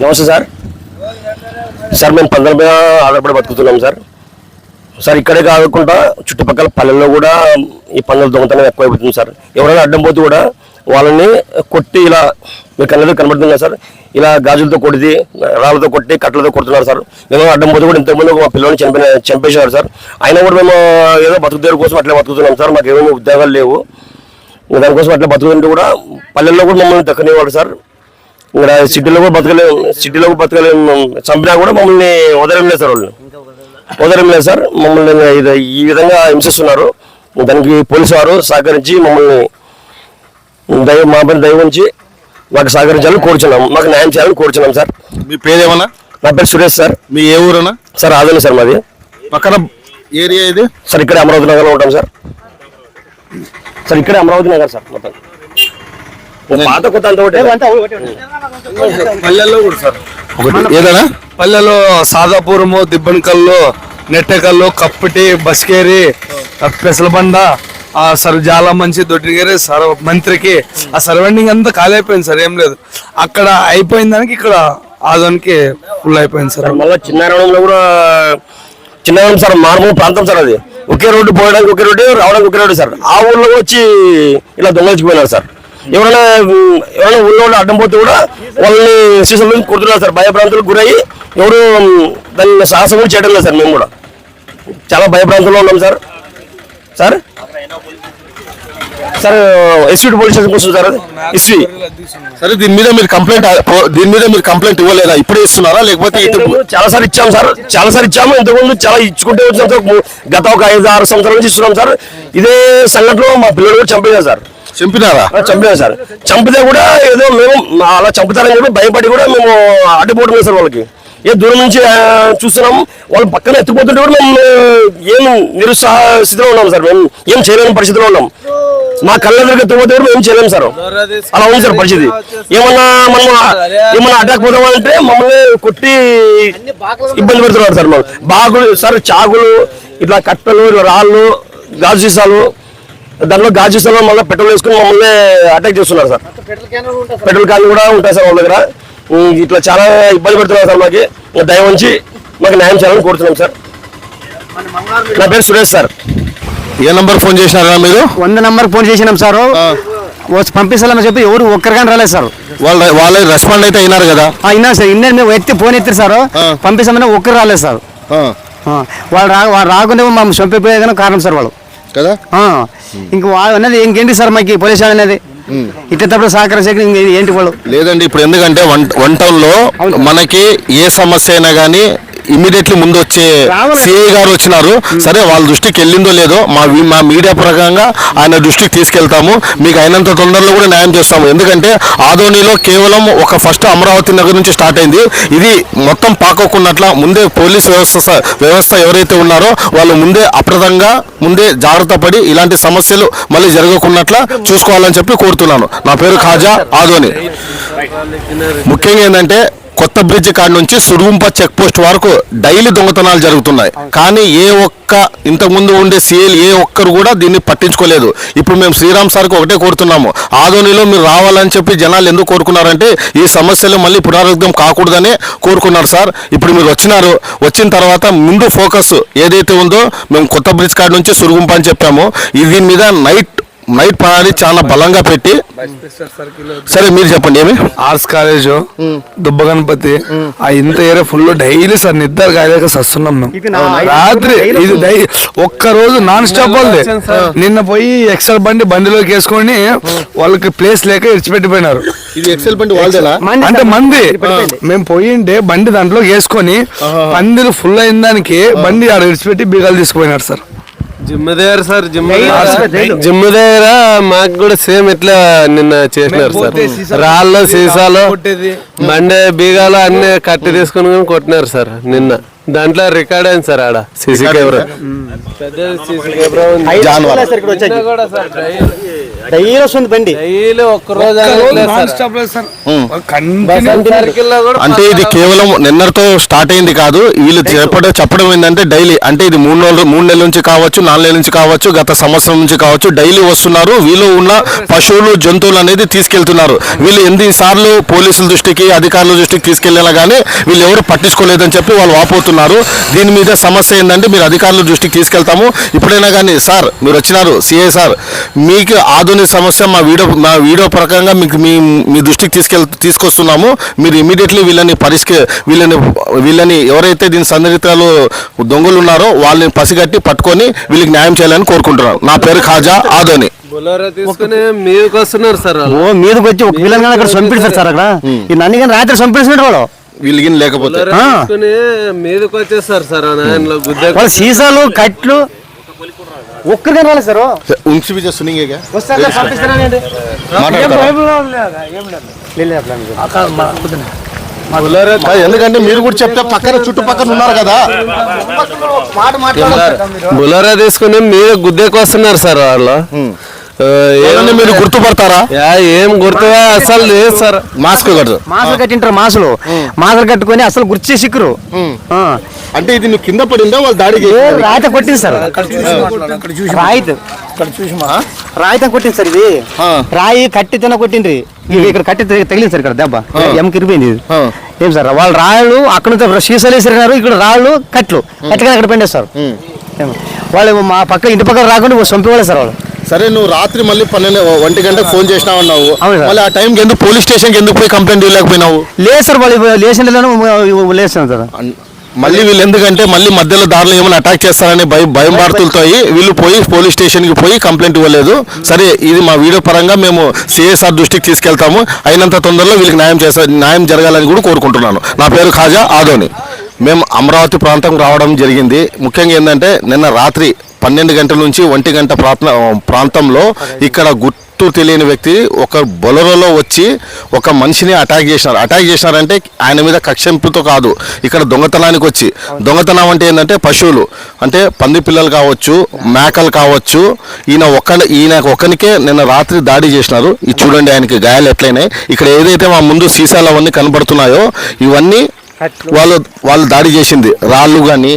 నమస్తే sir. Sir మేము పందుల మీద ఆధారపడి బతుకుతున్నాం సార్. సార్ ఇక్కడే కాకుండా చుట్టుపక్కల పల్లెల్లో కూడా ఈ పందుల దొంగతనం ఎక్కువైపోతుంది సార్. ఎవరైనా అడ్డం పోతే కూడా వాళ్ళని కొట్టి ఇలా మీకు కళ్ళతో కనబడుతుంది కదా సార్. ఇలా గాజులతో కొట్టి రాళ్ళతో కొట్టి కట్టలతో కొడుతున్నారు సార్. ఏదో అడ్డం పోతే కూడా ఇంతకుముందు మా పిల్లల్ని చంపిన చంపేశారు సార్. అయినా కూడా మేము ఏదో బతుకుదేరు కోసం అట్లా బతుకుతున్నాం సార్. మాకు ఏమేమి ఉద్యోగాలు లేవు. దానికోసం అట్లా బతుకుతుంటే కూడా పల్లెల్లో కూడా మమ్మల్ని దక్కనివ్వడు సార్. ఇక్కడ సిటీలో కూడా బతకలేము సిటీలో కూడా బతకలేము చంపినా కూడా మమ్మల్ని వదలం లేదు సార్ వాళ్ళు. వదలం లేదు సార్. మమ్మల్ని ఈ విధంగా హింసిస్తున్నారు. దానికి పోలీసు వారు సహకరించి మమ్మల్ని దయ మా పైన దయ ఉంచి మాకు సహకరించాలని కోరుచున్నాం. మాకు న్యాయం చేయాలని కోరుచున్నాం సార్. మీ పేరేమన్నా? నా పేరు సురేష్ సార్. మీ ఏ ఊరన్నా? సార్ ఆదోని సార్ మాది. పక్కన ఏరియా ఇది? సార్ ఇక్కడే అమరావతి నగర్లో ఉంటాం సార్. సార్ ఇక్కడే అమరావతి నగర్ సార్ మొత్తం. పాత కొత్త అంతా ఒకటే. పల్లెల్లో కూడా సార్. ఒకటి ఏదైనా? పల్లెలో సాదాపురము దిబ్బనకల్లు నెట్టెకల్లు కప్పటి బస్కేరి పెసలబండ ఆ సర్ చాలా మంచి దొడ్డిగేరి సర్ మంత్రికి ఆ సరౌండింగ్ అంతా ఖాళీ అయిపోయింది సార్ ఏం లేదు. అక్కడ అయిపోయిన దానికి ఇక్కడ ఆదానికి ఫుల్ అయిపోయింది సార్. మళ్ళీ చిన్నారాయణంలో కూడా చిన్నారాయణం సార్ మారుమూల ప్రాంతం సార్ అది. ఒకే రోడ్డు పోయడానికి ఒకే రోడ్డు రావడానికి ఒకే రోడ్డు సార్. ఆ ఊర్లో కూడా వచ్చి ఇలా దొంగలించిపోయినారు సార్. ఎవరైనా ఎవరైనా ఊళ్ళో అడ్డం పోతే కూడా వాళ్ళని సీసన్ నుంచి కొడుతున్నారు సార్. భయభ్రాంతులకు గురయ్యి ఎవరు దాన్ని సాహసం కూడా చేయడం లేదు సార్ మేము కూడా. చాలా భయభ్రాంతుల్లో ఉన్నాం sir. Sir? Sir SV police station కోసం సార్ అది? ఎస్వీ సరే దీని మీద మీరు కంప్లైంట్ దీని మీద మీరు కంప్లైంట్ ఇవ్వలేదా? ఇప్పుడే ఇస్తున్నారా? లేకపోతే చాలా సార్లు ఇచ్చాం సార్. చాలా సార్లు ఇచ్చాము. ఇంతకుముందు చాలా ఇచ్చుకుంటే వచ్చినాం సార్. గత ఒక ఐదు ఆరు సంవత్సరాల నుంచి ఇస్తున్నాం సార్. ఇదే సంఘటనలో మా పిల్లలు కూడా చంపేశారు సార్. చంపినారా? ఆ, సార్. చంపితే కూడా ఏదో మేము అలా చంపుతారని చెప్పి భయపడి కూడా మేము అడ్డుపోవడం లేదు సార్ వాళ్ళకి. ఏ దూరం నుంచి చూస్తున్నాం. వాళ్ళు పక్కన ఎత్తిపోతుంటే కూడా మేము ఏం నిరుత్సాహ స్థితిలో ఉన్నాం సార్. మేము ఏం చేయలేని పరిస్థితిలో ఉన్నాం. మా కళ్ళ దగ్గర ఎత్తిపోతే కూడా మేము చేయలేము సార్. అలా ఉంది సార్ పరిస్థితి. ఏమన్నా మనం ఏమన్నా అటాక్ పోదామంటే మమ్మల్ని కొట్టి ఇబ్బంది పెడుతున్నారు సార్ మాకు బాగులు సార్ చాకులు ఇట్లా కట్టలు రాళ్ళు గాజు సీసాలు దాంట్లో గాజు సీసాలు మళ్ళీ పెట్రోల్ వేసుకుని మమ్మల్ని అటాక్ చేస్తున్నారు సార్. పెట్రోల్ క్యాన్లు కూడా ఉంటాయి సార్. వాళ్ళ దగ్గర. ఇట్లా చాలా ఇబ్బంది పెడుతున్నారు సార్ మాకు. దయ ఉంచి మాకు న్యాయం చేయాలని కోరుతున్నాం సార్. నా పేరు సురేష్ సార్. ఏ నంబర్ ఫోన్ చేసినారా మీరు? వంద నంబర్ ఫోన్ చేసినాం సార్. పంపిస్తామని చెప్పి ఎవరు ఒక్కరిగానే రాలేదు సార్. వాళ్ళ వాళ్ళ రెస్పాండ్ అయితే అయినారు కదా? ఆ, ఇన్నా సార్. ఇన్న మేము ఎత్తి ఫోన్ ఎత్తారు సార్. పంపిస్తామని ఒక్కరు రాలేదు సార్. ఆ, ఆ, వాళ్ళు రా వాళ్ళు రాకుండా మమ్మల్ని చంపిపోయేదాని కారణం సార్ వాళ్ళు. కదా? ఇంక వాళ్ళు అనేది ఇంకేంటి సార్ మాకు పోలీస్ అనేది ఇట్టేటప్పుడు సహకరించక ఇంక ఏంటి వాళ్ళు లేదండి ఇప్పుడు ఎందుకంటే వన్ వన్ టౌన్లో మనకి ఏ సమస్య అయినా కానీ ఇమీడియట్లీ ముందు వచ్చే. సిఐ గారు వచ్చినారు. సరే వాళ్ళ దృష్టికి వెళ్ళిందో లేదో మా మా మీడియా ప్రకారంగా ఆయన దృష్టికి తీసుకెళ్తాము. మీకు అయినంత తొందరలో కూడా న్యాయం చేస్తాము. ఎందుకంటే ఆదోనిలో కేవలం ఒక ఫస్ట్ అమరావతి నగర్ నుంచి స్టార్ట్ అయింది. ఇది మొత్తం పాకోకున్నట్ల ముందే పోలీస్ వ్యవస్థ వ్యవస్థ ఎవరైతే ఉన్నారో వాళ్ళు ముందే అప్రదంగా ముందే జాగ్రత్త పడి ఇలాంటి సమస్యలు మళ్ళీ జరగకున్నట్ల చూసుకోవాలని చెప్పి కోరుతున్నాను. నా పేరు ఖాజా ఆదోని ముఖ్యంగా ఏంటంటే కొత్త బ్రిడ్జ్ కాడ నుంచి సుడుగుంప చెక్ పోస్ట్ వరకు డైలీ దొంగతనాలు జరుగుతున్నాయి. కానీ ఏ ఒక్క ఇంతకుముందు ఉండే సీఎల్ ఏ ఒక్కరు కూడా దీన్ని పట్టించుకోలేదు. ఇప్పుడు మేము శ్రీరామ్ సార్కి ఒకటే కోరుతున్నాము. ఆదోనిలో మీరు రావాలని చెప్పి జనాలు ఎందుకు కోరుకున్నారంటే ఈ సమస్యలు మళ్ళీ పునరావృతం కాకూడదనే కోరుకున్నారు సార్. ఇప్పుడు మీరు వచ్చినారు వచ్చిన తర్వాత ముందు ఫోకస్ ఏదైతే ఉందో మేము కొత్త బ్రిడ్జ్ కాడ నుంచి సురుగుంప అని చెప్పాము. దీని మీద నైట్ నైట్ ప్రణాళిక చాలా బలంగా పెట్టి. సరే మీరు చెప్పండి ఏమి? ఆర్ట్స్ కాలేజ్ దుబ్బ గణపతి ఆ ఇంత ఏరియా ఫుల్ డైలీ సార్ నిద్ర కాలేక సస్తున్నాం మేము. రాత్రి ఇది డై ఒక్క రోజు నాన్ స్టాప్ వాళ్ళది నిన్న పోయి ఎక్సెల్ బండి బండిలోకి వేసుకొని వాళ్ళకి ప్లేస్ లేక ఇడిచిపెట్టిపోయినారు. ఇది ఎక్సెల్ బండి వాళ్ళదేనా? అంటే మంది. మేము పోయింటే బండి దాంట్లో వేసుకొని పందిలు ఫుల్ అయిన దానికి బండి ఆడ విడిచిపెట్టి బీగాలు తీసుకుపోయినారు సార్. జిమ్ దగ్గర సార్ జిమ్ దగ్గర జిమ్ దగ్గర మాకు కూడా సేమ్ ఇట్లా నిన్న చేసినారు సార్. రాళ్ళు సీసాలు. బండే బీగాలు అన్ని కట్టి తీసుకుని కానీ కొట్టినారు సార్ నిన్న. దాంట్లో రికార్డ్ అయింది సార్ ఆడ సీసీ కెమెరా. పెద్ద సీసీ కెమెరా డైలీ వస్తుంది బండి. డైలీ ఒక్క రోజు అంటే ఇది కేవలం నిన్నటితో స్టార్ట్ అయింది కాదు వీళ్ళు చెప్పడం చెప్పడం ఏంటంటే డైలీ అంటే ఇది మూడు నెలలు మూడు నెలల నుంచి కావచ్చు నాలుగు నెలల నుంచి కావచ్చు గత సంవత్సరం నుంచి కావచ్చు డైలీ వస్తున్నారు. వీళ్ళు ఉన్న పశువులు జంతువులు అనేది తీసుకెళ్తున్నారు. వీళ్ళు ఎన్నిసార్లు పోలీసుల దృష్టికి అధికారుల దృష్టికి తీసుకెళ్ళినా కానీ వీళ్ళు ఎవరు పట్టించుకోలేదని చెప్పి వాళ్ళు వాపోతున్నారు. దీని మీద సమస్య ఏంటంటే మీరు అధికారుల దృష్టికి తీసుకెళ్తాము. ఇప్పుడైనా కానీ సార్ మీరు వచ్చినారు సిఐ సార్ మీకు ఆధునిక సమస్య మా వీడియో మా వీడియో ప్రకారంగా మీకు మీ మీ దృష్టికి తీసుకెళ్ తీసుకొస్తున్నాము. మీరు ఇమీడియట్లీ వీళ్ళని పరిష్క వీళ్ళని వీళ్ళని ఎవరైతే దీని సన్నిహితాలు దొంగలు ఉన్నారో వాళ్ళని పసిగట్టి పట్టుకొని వీళ్ళకి న్యాయం చేయాలని కోరుకుంటున్నాను నా పేరు ఖాజా ఆదోని. మీదకి వస్తున్నారు సార్ మీదకి వచ్చి ఒక పిల్లలు అక్కడ చంపిస్తారు సార్ అక్కడ? ఈ నన్ను కానీ రాత్రి చంపేసినట్టు వాళ్ళు వీళ్ళకి లేకపోతే. మీదకి వచ్చేస్తారు సార్ సీసాలు కట్లు ఒక్కరిగా రాలేదు సార్. ఉంచి విజయ సునింగేగా వస్తారు సార్, పంపిస్తానండి బులోరా ఎందుకంటే మీరు కూడా చెప్తే పక్కన చుట్టుపక్కల ఉన్నారు కదా. బులోరా తీసుకుని మీద గుద్దేకి వస్తున్నారు సార్ వాళ్ళు. ఏం- ఏమన్నా మీరు గుర్తుపడతారా? యా, ఏం గుర్తుగా అసలు లేదు సార్. మాస్క్ కట్టు మాసలు కట్టింటారు మాసలు మాసలు కట్టుకొని అసలు గుర్తు సిక్కురు అంటే ఇది నువ్వు కింద పడిందా? వాళ్ళు దాడి చేసి రాయిత కొట్టింది సార్. రాయిత. రాయిత కొట్టింది సార్ ఇది. రాయి కట్టి తిన ఇవి ఇక్కడ కట్టి తగి- తగిలింది సార్ ఇక్కడ దెబ్బ. ఎం కిరిపోయింది ఇది. ఆ. ఏం సార్ వాళ్ళు రాళ్ళు అక్కడ నుంచి సీసాలు ఇక్కడ రాళ్ళు కట్లు. కట్టుకొని అక్కడ పెండేస్తారు. వాళ్ళు మా పక్క ఇంటి పక్కన రాకుండా చంపేవాళ్ళు సార్ వాళ్ళు. సరే నువ్వు రాత్రి మళ్ళీ పన్నెండు ఒంటి గంటకు ఫోన్ చేసినావు అన్నావు. మళ్ళీ ఆ టైంకి ఎందుకు పోలీస్ స్టేషన్కి ఎందుకు పోయి కంప్లైంట్ ఇవ్వలేకపోయినావు? లేదు సార్ వాళ్ళు లేచిన లేసాను సార్. మళ్ళీ వీళ్ళు ఎందుకంటే మళ్ళీ మధ్యలో దారిలో ఏమైనా అటాక్ చేస్తారని భయం భయం భారతులతో వీళ్ళు పోయి పోలీస్ స్టేషన్కి పోయి కంప్లైంట్ ఇవ్వలేదు. సరే ఇది మా వీడియో పరంగా మేము సిఎస్ఆర్ దృష్టికి తీసుకెళ్తాము. అయినంత తొందరలో వీళ్ళకి న్యాయం చేసా న్యాయం జరగాలని కూడా కోరుకుంటున్నాను. నా పేరు ఖాజా ఆదోని. మేము అమరావతి ప్రాంతం రావడం జరిగింది. ముఖ్యంగా ఏంటంటే నిన్న రాత్రి పన్నెండు గంటల నుంచి ఒంటి గంట ప్రాంత ప్రాంతంలో ఇక్కడ గుర్తు తెలియని వ్యక్తి ఒక బొలరోలో వచ్చి ఒక మనిషిని అటాక్ చేసినారు. అటాక్ చేసినారంటే ఆయన మీద కక్షంపుతో కాదు. ఇక్కడ దొంగతనానికి వచ్చి. దొంగతనం అంటే ఏంటంటే పశువులు. అంటే పంది పిల్లలు కావచ్చు మేకలు కావచ్చు ఈయన ఒక్క ఈయన ఒక్కనికే నిన్న రాత్రి దాడి చేసినారు. ఇది చూడండి ఆయనకి గాయాలు ఎట్లయినాయి. ఇక్కడ ఏదైతే మా ముందు సీసాలు అవన్నీ కనబడుతున్నాయో ఇవన్నీ వాళ్ళు వాళ్ళు దాడి చేసింది. రాళ్ళు కానీ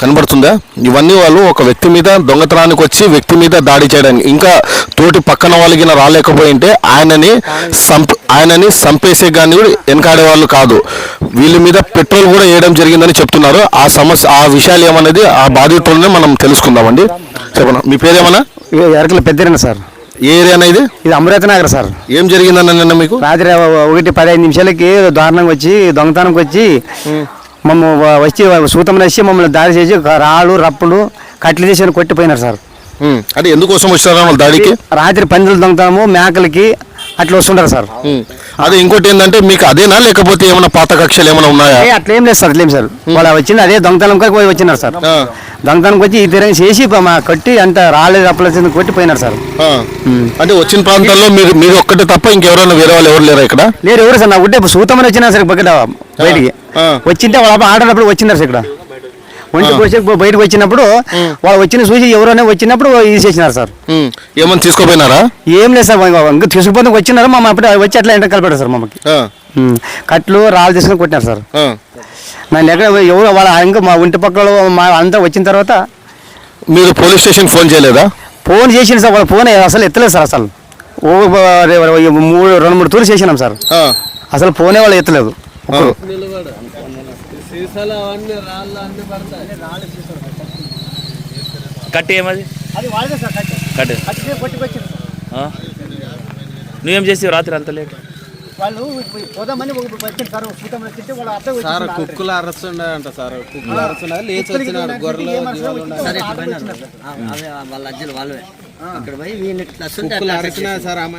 కనబడుతుందా? ఇవన్నీ వాళ్ళు ఒక వ్యక్తి మీద దొంగతనానికి వచ్చి వ్యక్తి మీద దాడి చేయడానికి ఇంకా తోటి పక్కన వాళ్ళకి రాలేకపోయింటే ఆయనని సంప ఆయనని సంపేసే కానీ కూడా వెనకాడే వాళ్ళు కాదు. వీళ్ళ మీద పెట్రోల్ కూడా వేయడం జరిగిందని చెప్తున్నారు. ఆ సమస్య ఆ విషయాలు ఏమనేది ఆ బాధితులనే మనం తెలుసుకుందామండి. చెప్పనా? మీ పేరేమన్నా? ఎరకల పెద్దరేనా సార్. ఏ ఏరియా ఇది? ఇది అమరావతి నగర్ సార్. ఏం జరిగిందన్న నిన్న మీకు? రాత్రి ఒకటి పదహైదు నిమిషాలకి దారుణంగా వచ్చి దొంగతనంకి వచ్చి మమ్మ వచ్చి సూతం వచ్చి మమ్మల్ని దాడి చేసి రాళ్ళు రప్పులు కట్లు చేసి కొట్టిపోయినారు సార్. అంటే ఎందుకోసం వచ్చారా వాళ్ళ దాడికి? రాత్రి పందులు దొంగతనము మేకలకి అట్లా వస్తుంటారు సార్. అదే ఇంకోటి ఏంటంటే మీకు అదేనా లేకపోతే ఏమైనా పాత కక్షలు ఏమైనా ఉన్నాయా? ఏ, అట్లా ఏం లేదు సార్ అట్లేం సార్. వాళ్ళు వచ్చింది అదే దొంగతనం పోయి వచ్చినారు సార్. ఆ. దొంగతనంకి వచ్చి ఈ తీరంగా చేసి ప- మా కొట్టి అంత రాళ్ళు రప్పులు కొట్టిపోయినారు సార్. ఆ. అంటే వచ్చిన ప్రాంతాల్లో మీరు మీరు ఒక్కటే తప్ప ఇంకెవరైనా వేరే వాళ్ళు ఎవరు లేరా ఇక్కడ? లేరు ఎవరు సార్ నా ఉంటే సూతమని వచ్చినా సార్ బయట బయటికి. ఆ. వచ్చింటే వాళ్ళ ఆడేటప్పుడు వచ్చినారు సార్ ఇక్కడ. ఒంటికి వచ్చి బయటకు వచ్చినప్పుడు వాళ్ళు వచ్చిన చూసి ఎవరైనా వచ్చినప్పుడు ఇది చేసినారు సార్ ఏమన్నా తీసుకోపోయినారా? ఏం లేదు సార్ ఇంకా తీసుకుపోతే వచ్చినారు మా అప్పుడు వచ్చి అట్లా ఎంట కలిపాడు సార్ మమ్మకి. కట్లు రాళ్ళు తీసుకుని కొట్టినారు సార్. నన్ను ఎక్కడ ఎవరు వాళ్ళ ఇంకా మా ఇంటి పక్కల మా అంతా వచ్చిన తర్వాత మీరు పోలీస్ స్టేషన్ ఫోన్ చేయలేదా? ఫోన్ చేసిన సార్ వాళ్ళ ఫోన్ అసలు ఎత్తలేదు సార్ అసలు. మూడు రెండు మూడు తూర్లు చేసినాం సార్. అసలు ఫోనే వాళ్ళు ఎత్తలేదు. సీసాలు అవన్నీ రాళ్ళు అన్ని పడతాయి. కట్టి ఏమది? కట్టి. ఆ? నువ్వేం చేసావు రాత్రి అంత లేట్? వాళ్ళు పోదామని వచ్చిన సార్ వచ్చింటే వాళ్ళ సార్ కుక్కులు అరస్తుండంట సార్ కుక్కులు అరుస్తున్నా లేచి వచ్చినారు గొర్రెలు జీవాలు ఉన్నాయి. వాళ్ళ అజ్జలు వాళ్ళే అక్కడ పోయి వీళ్ళు ఇట్లా వస్తుంటే కుక్కులు అరిచినా సార్ ఆమె